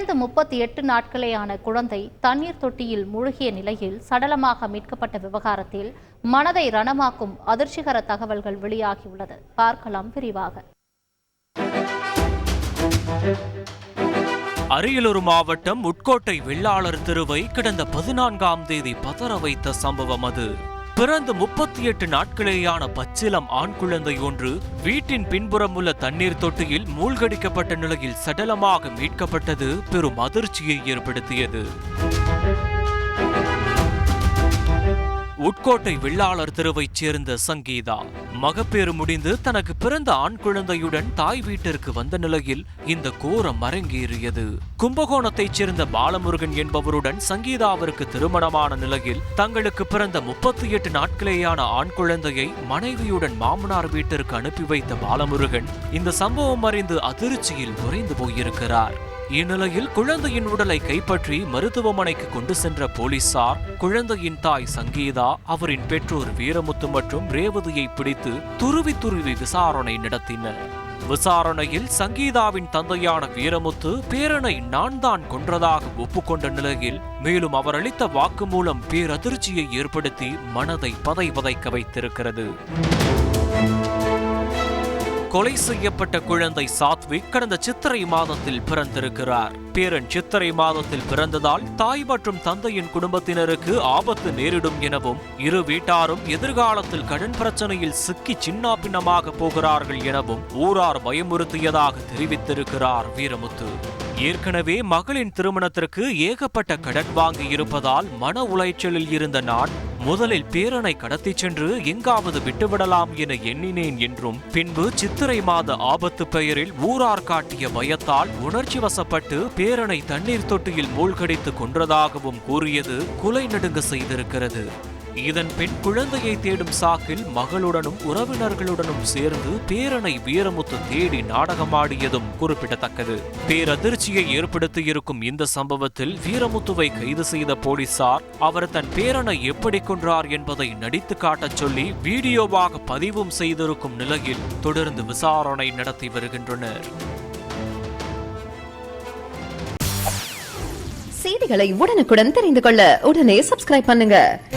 இறந்து முப்பத்தி எட்டு நாட்களேயான குழந்தை தண்ணீர் தொட்டியில் மூழ்கிய நிலையில் சடலமாக மீட்கப்பட்ட விவகாரத்தில் மனதை ரணமாக்கும் அதிர்ச்சிகர தகவல்கள் வெளியாகியுள்ளது. பார்க்கலாம் விரிவாக. அரியலூர் மாவட்டம் உட்கோட்டை வெள்ளாளர் தெருவை கடந்த பதினான்காம் தேதி பதற வைத்த சம்பவம் அது. பிறந்து முப்பத்தி எட்டு நாட்களேயான பச்சிலம் ஆண் குழந்தை ஒன்று வீட்டின் பின்புறம் உள்ள தண்ணீர் தொட்டியில் மூழ்கடிக்கப்பட்ட நிலையில் சடலமாக மீட்கப்பட்டது பெரும் அதிர்ச்சியை ஏற்படுத்தியது. உட்கோட்டை வெள்ளாளர் தெருவைச் சேர்ந்த சங்கீதா. மகப்பேறு முடிந்து தனக்கு பிறந்த ஆண் குழந்தையுடன் தாய் வீட்டிற்கு வந்த நிலையில் இந்த கோரம் அரங்கேறியது. கும்பகோணத்தைச் சேர்ந்த பாலமுருகன் என்பவருடன் சங்கீதாவிற்கு திருமணமான நிலையில் தங்களுக்கு பிறந்த முப்பத்தி எட்டு நாட்களேயான ஆண் குழந்தையை மனைவியுடன் மாமனார் வீட்டிற்கு அனுப்பி வைத்த பாலமுருகன் இந்த சம்பவம் அறிந்து அதிர்ச்சியில் உறைந்து போயிருக்கிறார். இந்நிலையில் குழந்தையின் உடலை கைப்பற்றி மருத்துவமனைக்கு கொண்டு சென்ற போலீசார் குழந்தையின் தாய் சங்கீதா அவரின் பெற்றோர் வீரமுத்து மற்றும் ரேவதியை பிடித்து துருவி துருவி விசாரணை நடத்தினர். விசாரணையில் சங்கீதாவின் தந்தையான வீரமுத்து பேரனை நான் தான் கொன்றதாக ஒப்புக்கொண்ட நிலையில் மேலும் அவர் அளித்த வாக்குமூலம் பேரதிர்ச்சியை ஏற்படுத்தி மனதை பதை பதைக்க வைத்திருக்கிறது. கொலை செய்யப்பட்ட குழந்தை சாத்விக் கடந்த சித்திரை மாதத்தில் பிறந்திருக்கிறார். பேரன் சித்திரை மாதத்தில் பிறந்ததால் தாய் மற்றும் தந்தையின் குடும்பத்தினருக்கு ஆபத்து நேரிடும் எனவும் இரு வீட்டாரும் எதிர்காலத்தில் கடன் பிரச்சனையில் சிக்கி சின்னாபின்னமாக போகிறார்கள் எனவும் ஊரார் பயமுறுத்தியதாக தெரிவித்திருக்கிறார் வீரமுத்து. ஏற்கனவே மகளின் திருமணத்திற்கு ஏகப்பட்ட கடன் வாங்கி இருப்பதால் மன உளைச்சலில் இருந்த நான் முதலில் பேரனை கடத்திச் சென்று எங்காவது விட்டுவிடலாம் என எண்ணினேன் என்றும் பின்பு சித்திரை மாத ஆபத்து பெயரில் ஊரார் காட்டிய பயத்தால் உணர்ச்சி வசப்பட்டு பேரனை தண்ணீர் தொட்டியில் மூழ்கடித்து கொன்றதாகவும் கூறியது குலை நடுங்க செய்திருக்கிறது. இதன் பெண் குழந்தையை தேடும் சாக்கில் மகளுடனும் உறவினர்களுடனும் சேர்ந்து பேரனை வீரமுத்து தேடி நாடகமாடியதும் குறிப்பிடத்தக்கது. பேரதிர்ச்சியை ஏற்படுத்தியிருக்கும் இந்த சம்பவத்தில் வீரமுத்துவை கைது செய்த போலீசார் அவர் தன் பேரனை எப்படி கொன்றார் என்பதை நடித்து காட்டச் சொல்லி வீடியோவாக பதிவும் செய்திருக்கும் நிலையில் தொடர்ந்து விசாரணை நடத்தி வருகின்றனர். செய்திகளை உடனுக்குடன் தெரிந்து கொள்ள உடனே சப்ஸ்கிரைப் பண்ணுங்க.